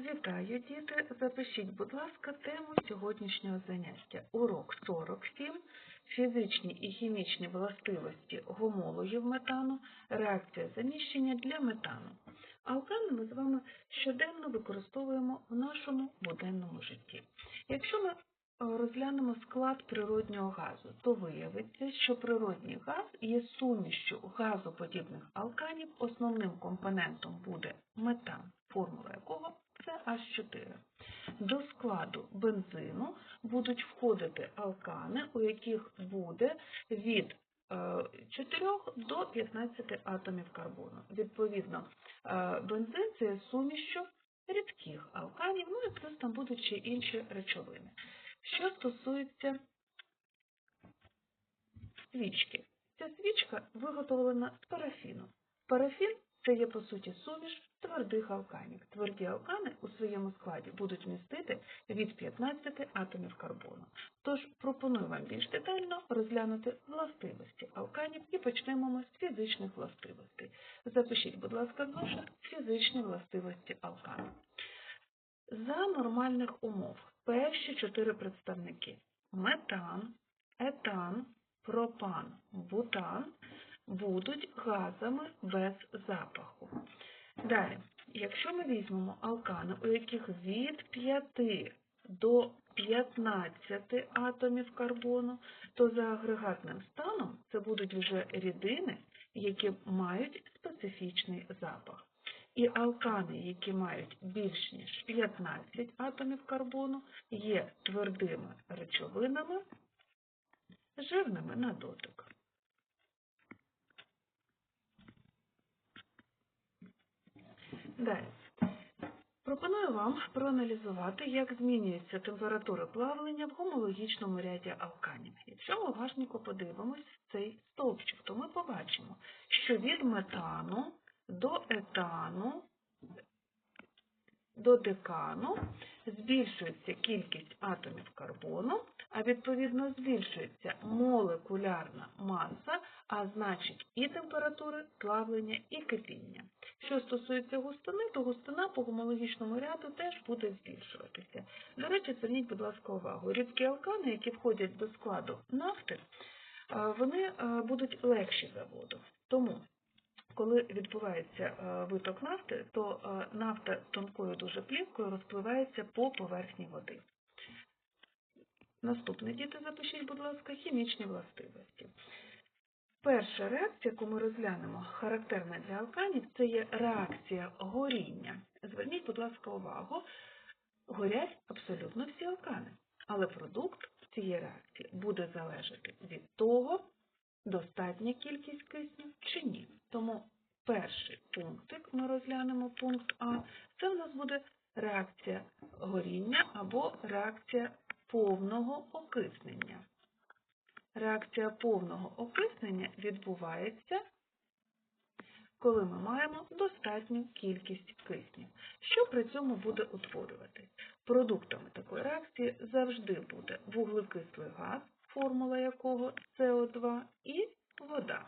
Вітаю, діти! Запишіть, будь ласка, тему сьогоднішнього заняття. Урок 47. Фізичні і хімічні властивості гомологів метану, реакція заміщення для метану. Алкани ми з вами щоденно використовуємо в нашому буденному житті. Якщо ми е, розглянемо склад природнього газу, то виявиться, що природній газ є сумішчю газоподібних алканів, основним компонентом буде метан, формула якого це H4. До складу бензину будуть входити алкани, у яких буде від 4 до 15 атомів карбону. Відповідно, е, бензин це сумішчю рідких алканів, ну і плюс там будуть ще інші речовини. Що стосується свічки, ця свічка виготовлена з парафіну. Парафін це є, по суті, суміш твердих алканів. Тверді алкани у своєму складі будуть містити від 15 атомів карбону. Тож пропоную вам більш детально розглянути властивості алканів і почнемо ми з фізичних властивостей. Запишіть, будь ласка, зошит фізичні властивості алканів. За нормальних умов перші чотири представники метан, етан, пропан, бутан будуть газами без запаху. Далі, якщо ми візьмемо алкани, у яких від 5 до 15 атомів карбону, то за агрегатним станом це будуть вже рідини, які мають специфічний запах. І алкани, які мають більш ніж 15 атомів карбону, є твердими речовинами, жирними на дотик. Далі. Пропоную вам проаналізувати, як змінюється температура плавлення в гомологічному ряді алканів. Якщо ми уважненько подивимось цей стовпчик, то ми побачимо, що від метану до етану до декану збільшується кипість атомів карбону, а відповідно збільшується молекулярна маса, а значить і температури плавлення, і кипіння. Що стосується густини, то густина по гомологічному ряду теж буде збільшуватися. До речі, зверніть, будь ласка, увагу. Рідкі алкани, які входять до складу нафти, вони будуть легші за воду. Тому коли відбувається е, виток нафти, то е, нафта тонкою дуже плівкою розпливається по поверхні води. Наступне, діти, запишіть, будь ласка, хімічні властивості. Перша реакція, яку ми розглянемо, характерна для алканів, це є реакція горіння. Зверніть, будь ласка, увагу, горять абсолютно всі алкани, але продукт цієї реакції буде залежати від того, достатня кількість кисню чи ні. Тому перший пунктик ми розглянемо пункт А, це у нас буде реакція горіння або реакція повного окиснення. Реакція повного окиснення відбувається, коли ми маємо достатню кількість кисню. Що при цьому буде утворюватись? Продуктами такої реакції завжди буде вуглекислий газ, формула якого СО2 і вода.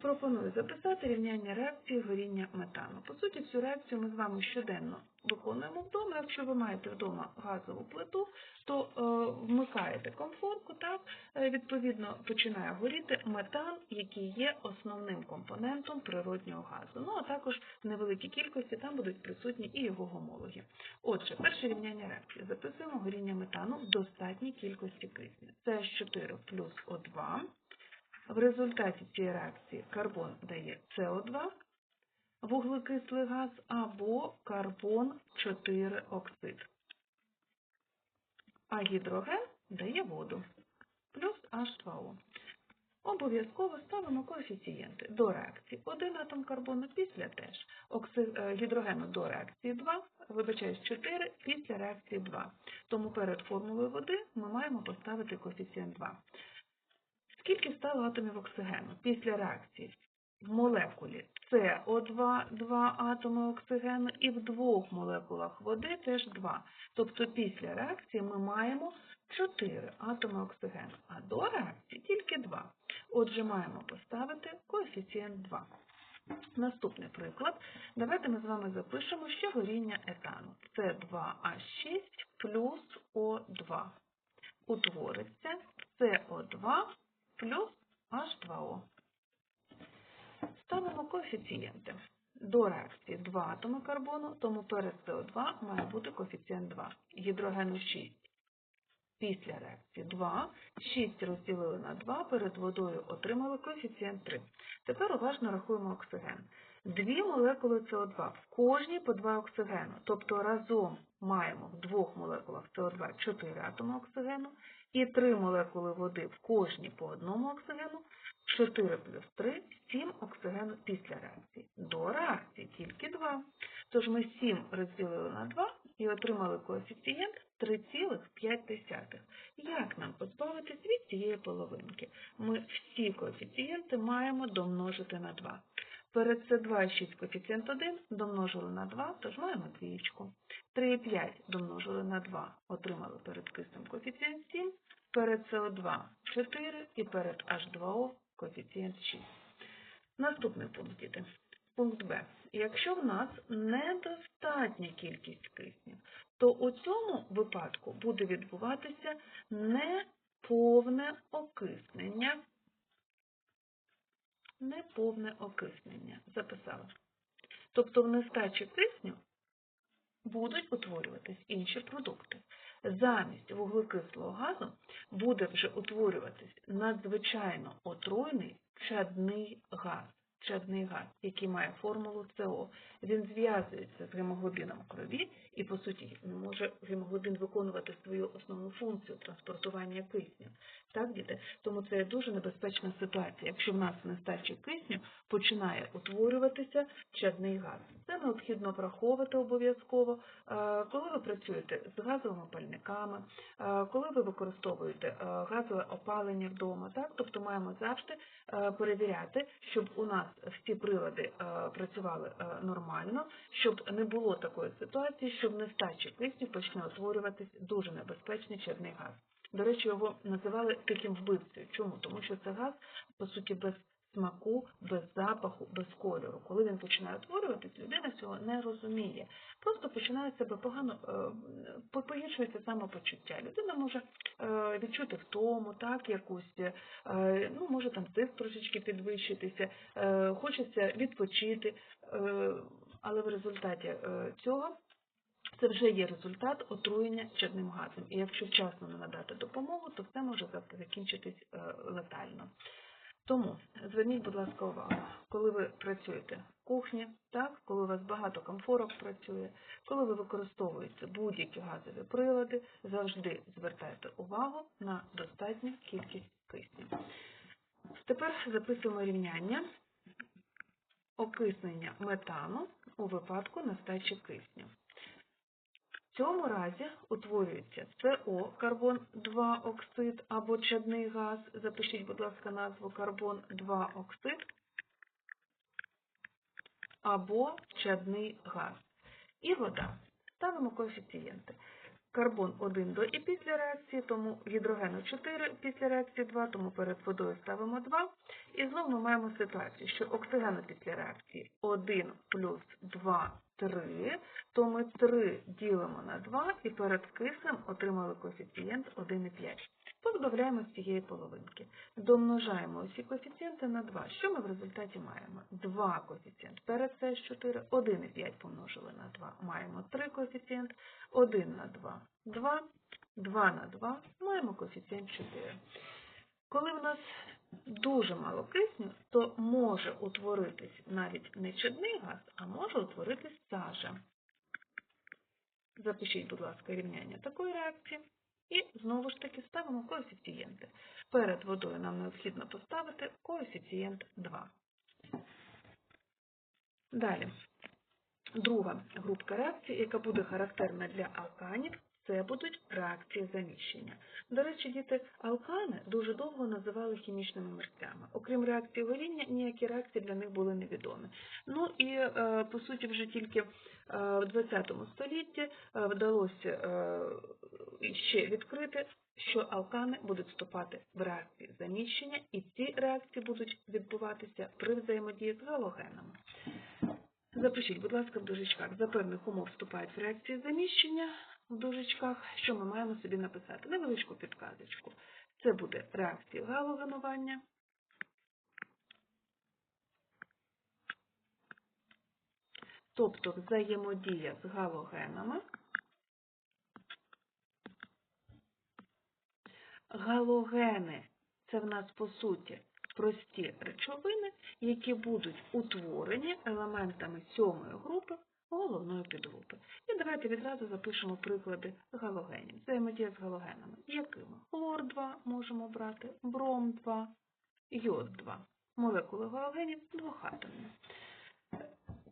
Пропоную записати рівняння реакції горіння метану. По суті, цю реакцію ми з вами щоденно виконуємо вдома. Якщо ви маєте вдома газову плиту, то е, вмикаєте комфорку, так, е, відповідно починає горіти метан, який є основним компонентом природнього газу. Ну, а також в невеликій кількості там будуть присутні і його гомологи. Отже, перше рівняння реакції. Записуємо горіння метану в достатній кількості кисню. Це 4 плюс О2. В результаті цієї реакції карбон дає СО2, вуглекислий газ або карбон 4 оксид. А гідроген дає воду плюс H2O. Обов'язково ставимо коефіцієнти до реакції 1 атом карбону після теж е, гідрогену до реакції 2, вибачаюсь 4 після реакції 2. Тому перед формулою води ми маємо поставити коефіцієнт 2. Скільки стало атомів оксигену після реакції? В молекулі СО2 2 атоми оксигену і в двох молекулах води теж 2. Тобто після реакції ми маємо 4 атоми оксигену, а до реакції тільки 2. Отже, маємо поставити коефіцієнт 2. Наступний приклад. Давайте ми з вами запишемо, що горіння етану. С2H6 плюс О2. Утвориться СО2 плюс H2O. Ставимо коефіцієнти. До реакції 2 атоми карбону, тому перед СО2 має бути коефіцієнт 2. Гідрогену 6. Після реакції 2, 6 розділили на 2, перед водою отримали коефіцієнт 3. Тепер уважно рахуємо оксиген. Дві молекули СО2, в кожній по 2 оксигену, тобто разом маємо в двох молекулах СО2 4 атоми оксигену і 3 молекули води в кожній по одному оксигену, 4 плюс 3 – 7 оксигену після реакції. До реакції тільки 2. Тож ми 7 розділили на 2 і отримали коефіцієнт 3,5. Як нам позбавитись від цієї половинки? Ми всі коефіцієнти маємо домножити на 2. Перед С2 6 коефіцієнт 1 домножили на 2, тож маємо двієчку. 3,5 домножили на 2, отримали перед киснем коефіцієнт 7, перед СО2 4 і перед H2O коефіцієнт 6. Наступний пункт, діти. Пункт Б. Якщо в нас недостатня кількість кисню, то у цьому випадку буде відбуватися неповне окиснення. Неповне окиснення. Записала. Тобто в нестачі кисню будуть утворюватись інші продукти. Замість вуглекислого газу буде вже утворюватись надзвичайно отруйний чадний газ чадний газ, який має формулу СО. Він зв'язується з гемоглобіном крові і, по суті, може гемоглобін виконувати свою основну функцію транспортування кисню. Так, діти? Тому це дуже небезпечна ситуація. Якщо в нас нестачі кисню, починає утворюватися чадний газ. Це необхідно враховувати обов'язково, е, коли ви працюєте з газовими пальниками, е, коли ви використовуєте е, газове опалення вдома. Так? Тобто маємо завжди перевіряти, щоб у нас всі прилади працювали нормально, щоб не було такої ситуації, щоб нестачі кисню почне утворюватись дуже небезпечний чадний газ. До речі, його називали таким вбивцею. Чому? Тому що це газ, по суті, без смаку, без запаху, без кольору. Коли він починає утворюватись, людина цього не розуміє. Просто починає себе погано е, погіршується самопочуття. Людина може е, відчути втому, так, якусь, е, ну, може там тиск трошечки підвищитися, хочеться відпочити, але в результаті цього. Це вже є результат отруєння чадним газом. І якщо вчасно не надати допомогу, то все може закінчитись летально. Тому зверніть, будь ласка, увагу, коли ви працюєте в кухні, так, коли у вас багато комфорок працює, коли ви використовуєте будь-які газові прилади, завжди звертайте увагу на достатню кількість кисню. Тепер записуємо рівняння окиснення метану у випадку нестачі кисню. В цьому разі утворюється СО, карбон 2 оксид або чадний газ. Запишіть, будь ласка, назву карбон 2 оксид або чадний газ. І вода. Ставимо коефіцієнти. Карбон 1 до і після реакції, тому гідрогену 4 після реакції 2, тому перед водою ставимо 2. І знову ми маємо ситуацію, що оксигену після реакції 1 плюс 2 3, то ми 3 ділимо на 2 і перед киснем отримали коефіцієнт 1,5. Позбавляємо з цієї половинки. Домножаємо усі коефіцієнти на 2. Що ми в результаті маємо? 2 коефіцієнт перед С4, 1,5 помножили на 2. Маємо 3 коефіцієнт, 1 на 2 2, 2 на 2, маємо коефіцієнт 4. Коли в нас дуже мало кисню, то може утворитись навіть не чадний газ, а може утворитись сажа. Запишіть, будь ласка, рівняння такої реакції. І знову ж таки ставимо коефіцієнти. Перед водою нам необхідно поставити коефіцієнт 2. Далі, друга групка реакцій, яка буде характерна для алканів, це будуть реакції заміщення. До речі, діти, алкани дуже довго називали хімічними мерцями. Окрім реакції горіння, ніякі реакції для них були невідомі. Ну і е, по суті, вже тільки е, в 20 столітті е, вдалося ще відкрити, що алкани будуть вступати в реакції заміщення, і ці реакції будуть відбуватися при взаємодії з галогенами. Запишіть, будь ласка, в дужечках. За певних умов вступають в реакції заміщення в дужечках. Що ми маємо собі написати? Невеличку підказочку. Це буде реакція галогенування. Тобто взаємодія з галогенами. Галогени це в нас по суті прості речовини, які будуть утворені елементами сьомої групи головної підгрупи. І давайте відразу запишемо приклади галогенів. Взаємодія з галогенами. Якими? Хлор 2 можемо брати, бром 2, йод 2. Молекули галогенів двохатомні.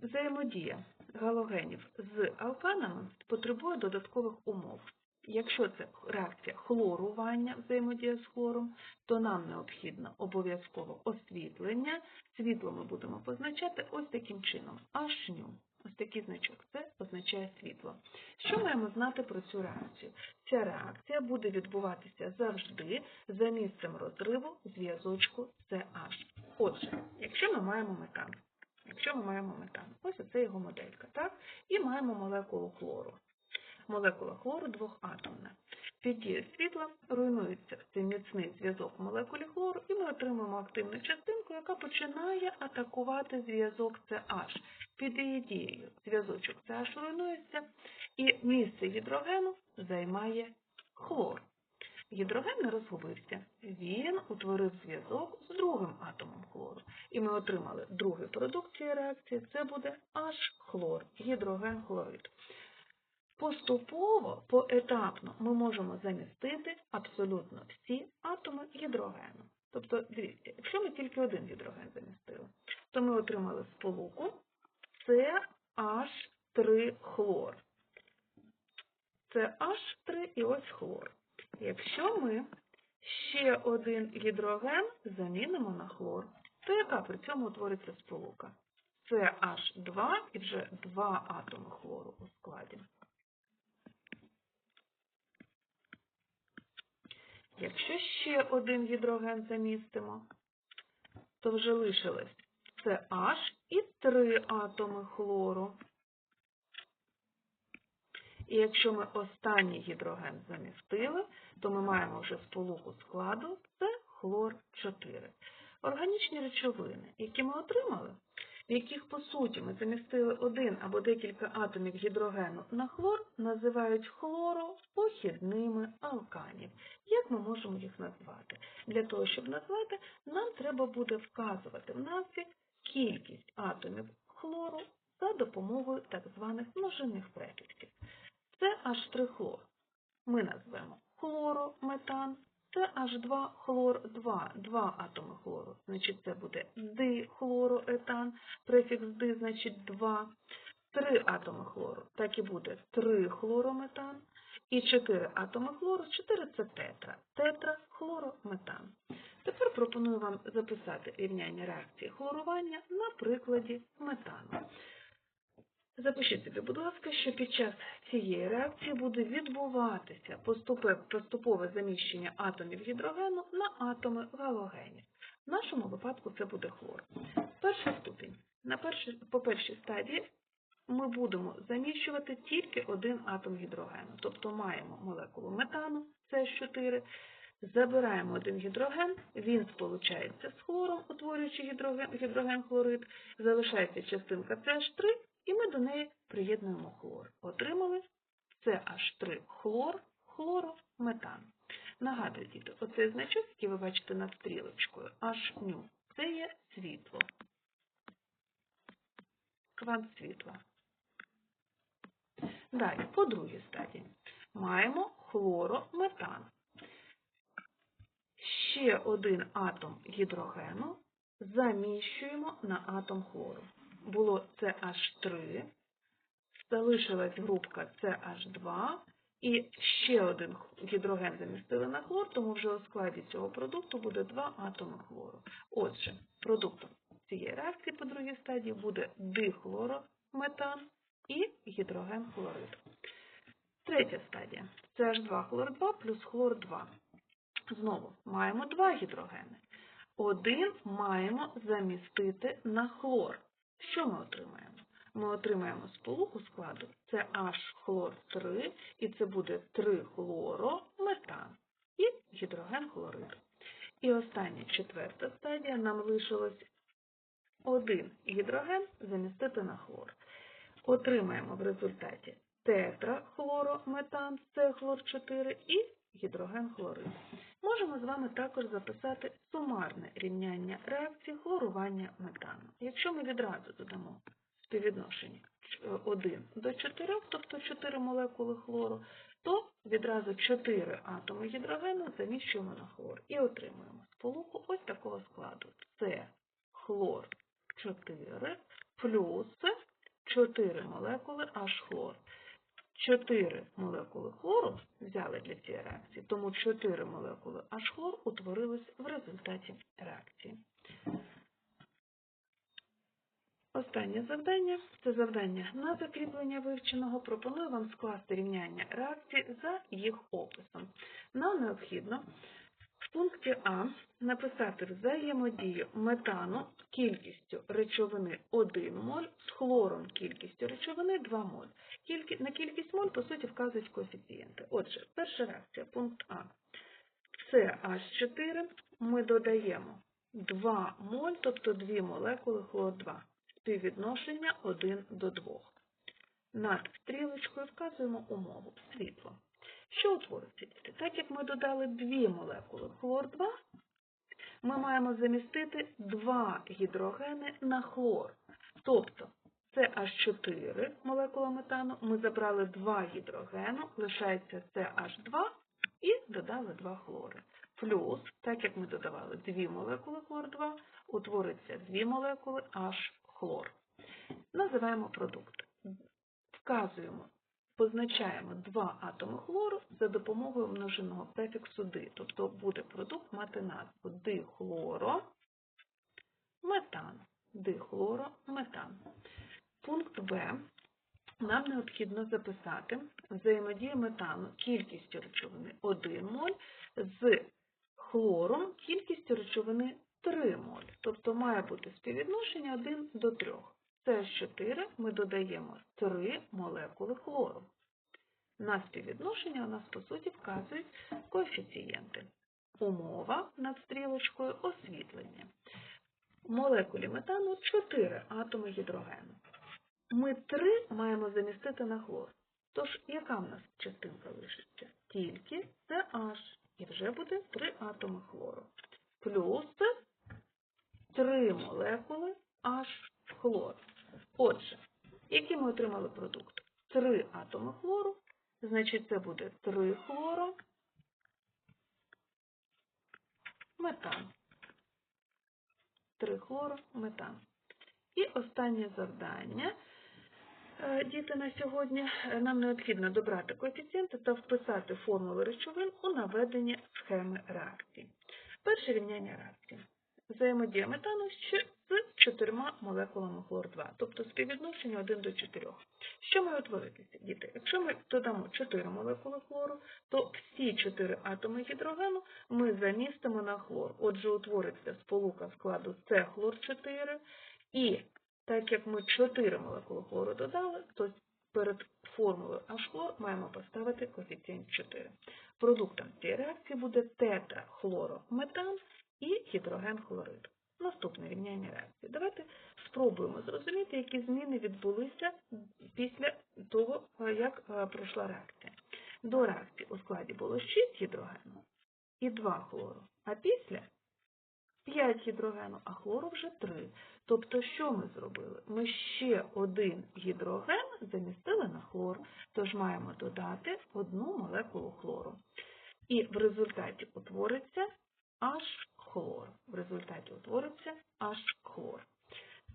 Взаємодія галогенів з алканами потребує додаткових умов. Якщо це реакція хлорування, взаємодія з хлором, то нам необхідно обов'язково освітлення. Світло ми будемо позначати ось таким чином. Ашню. Ось такий значок. Це означає світло. Що маємо знати про цю реакцію? Ця реакція буде відбуватися завжди за місцем розриву зв'язочку CH. Отже, якщо ми маємо метан, якщо ми маємо метан, ось оце його моделька, так? І маємо молекулу хлору. Молекула хлору двохатомна. Під дією світла руйнується цей міцний зв'язок молекулі хлору, і ми отримуємо активну частинку, яка починає атакувати зв'язок CH. Під її дією зв'язочок CH руйнується, і місце гідрогену займає хлор. Гідроген не розгубився. Він утворив зв'язок з другим атомом хлору. І ми отримали другий продукт цієї реакції, це буде H-хлор, гідроген-хлорид. Поступово, поетапно ми можемо замістити абсолютно всі атоми гідрогену. Тобто, дивіться, якщо ми тільки один гідроген замістили, то ми отримали сполуку CH3 хлор. CH3 і ось хлор. Якщо ми ще один гідроген замінимо на хлор, то яка при цьому утвориться сполука? CH2 і вже два атоми хлору у складі. Якщо ще один гідроген замістимо, то вже лишилось CH і три атоми хлору. І якщо ми останній гідроген замістили, то ми маємо вже сполуку складу це хлор 4. Органічні речовини, які ми отримали, в яких, по суті, ми замістили один або декілька атомів гідрогену на хлор, називають хлоропохідними алканів. Як ми можемо їх назвати? Для того, щоб назвати, нам треба буде вказувати в назві кількість атомів хлору за допомогою так званих множинних префіксів. Це H3 хлор. Ми назвемо хлорометан, це H2 хлор 2, два атоми хлору. Значить, це буде дихлороетан, префікс ди, значить 2. Три атоми хлору, так і буде 3 хлорометан. І 4 атоми хлору, 4 це тетра, тетрахлорометан. Тепер пропоную вам записати рівняння реакції хлорування на прикладі метану. Запишіть собі, будь ласка, що під час цієї реакції буде відбуватися поступове заміщення атомів гідрогену на атоми галогенів. В нашому випадку це буде хлор. Перший ступінь. По першій стадії ми будемо заміщувати тільки один атом гідрогену. Тобто маємо молекулу метану, С4, забираємо один гідроген, він сполучається з хлором, утворюючи гідроген, гідроген хлорид, залишається частинка CH3, і ми до неї приєднуємо хлор. Отримали CH3 хлор, хлорометан. Нагадую, діти, оцей значок, який ви бачите над стрілочкою, H-ню, це є світло. Квант світла. Далі, по другій стадії, маємо хлорометан. Ще один атом гідрогену заміщуємо на атом хлору. Було CH3, залишилась групка CH2, І ще один гідроген замістили на хлор, тому вже у складі цього продукту буде два атоми хлору. Отже, продуктом цієї реакції по другій стадії буде дихлорометан і гідроген хлориду. Третя стадія. Це H2 хлор 2 плюс хлор 2. Знову маємо два гідрогени. Один маємо замістити на хлор. Що ми отримаємо? Ми отримаємо сполуку складу це H хлор 3, і це буде 3 хлорометан і гідроген хлориду. І остання четверта стадія нам лишилось один гідроген замістити на хлор. Отримаємо в результаті тетрахлорометан, це хлор 4 і гідроген хлориду. Можемо з вами також записати сумарне рівняння реакції хлорування метану. Якщо ми відразу додамо співвідношення 1 до 4, тобто 4 молекули хлору, то відразу 4 атоми гідрогену заміщуємо на хлор і отримуємо сполуку ось такого складу. Це хлор 4 плюс 4 молекули H хлор. 4 молекули хлору взяли для цієї реакції, тому 4 молекули H хлор утворились в результаті реакції. Останнє завдання це завдання на закріплення вивченого. Пропоную вам скласти рівняння реакцій за їх описом. Нам необхідно в пункті А написати взаємодію метану кількістю речовини 1 моль з хлором кількістю речовини 2 моль. На кількість моль, по суті, вказують коефіцієнти. Отже, перша реакція, пункт А. Це H4 ми додаємо 2 моль, тобто 2 молекули хлор-2 співвідношення 1 до 2. Над стрілочкою вказуємо умову світло. Що утвориться? діти? Так як ми додали 2 молекули хлор-2, ми маємо замістити 2 гідрогени на хлор. Тобто це H4 молекула метану, ми забрали 2 гідрогену, лишається CH2 і додали 2 хлори. Плюс, так як ми додавали 2 молекули хлор-2, утвориться 2 молекули H хлор. Називаємо продукт. Вказуємо, позначаємо два атоми хлору за допомогою множинного префіксу ди. Тобто буде продукт мати назву дихлоро, метан. Дихлоро, метан. Пункт Б. Нам необхідно записати взаємодію метану кількістю речовини 1 моль з хлором кількістю речовини 3 моль. Тобто має бути співвідношення 1 до 3. Це 4 ми додаємо 3 молекули хлору. На співвідношення у нас, по суті, вказують коефіцієнти. Умова над стрілочкою освітлення. Молекулі метану 4 атоми гідрогену. Ми 3 маємо замістити на хлор. Тож, яка в нас частинка лишиться? Тільки CH. І вже буде 3 атоми хлору. Плюс 3 молекули H хлор. Отже, який ми отримали продукт? 3 атоми хлору, значить це буде 3 хлоро, метан. 3 хлоро, метан. І останнє завдання. Е, Діти, на сьогодні нам необхідно добрати коефіцієнти та вписати формули речовин у наведення схеми реакції. Перше рівняння реакції. Взаємодія метану з чотирма молекулами хлор-2, тобто співвідношення 1 до 4. Що має утворитися, діти? Якщо ми додамо 4 молекули хлору, то всі 4 атоми гідрогену ми замістимо на хлор. Отже, утвориться сполука складу С хлор 4 і так як ми 4 молекули хлору додали, то перед формулою H-хлор маємо поставити коефіцієнт 4. Продуктом цієї реакції буде тетрахлорометан і гідроген хлорид. Наступне рівняння реакції. Давайте спробуємо зрозуміти, які зміни відбулися після того, як пройшла реакція. До реакції у складі було 6 гідрогену і 2 хлору, а після 5 гідрогену, а хлору вже 3. Тобто, що ми зробили? Ми ще один гідроген замістили на хлор, тож маємо додати одну молекулу хлору. І в результаті утвориться H хлор. В результаті утвориться H хлор.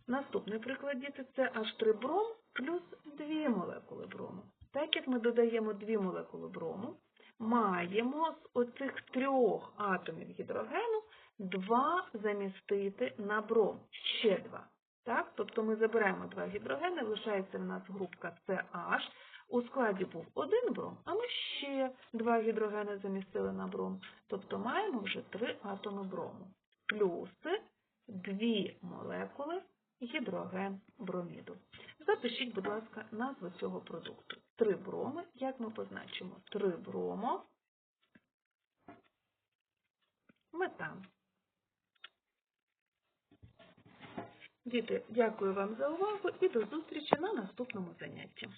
Наступний приклад, діти, це H3 бром плюс 2 молекули брому. Так як ми додаємо дві молекули брому, маємо з оцих трьох атомів гідрогену два замістити на бром, ще два. Так? Тобто ми забираємо два гідрогени, лишається в нас групка CH. У складі був один бром, а ми ще два гідрогени замістили на бром. Тобто маємо вже три атоми брому. Плюси дві молекули гідроген броміду. Запишіть, будь ласка, назву цього продукту. Три броми, як ми позначимо? Три бромо, метан. Діти, дякую вам за увагу і до зустрічі на наступному занятті.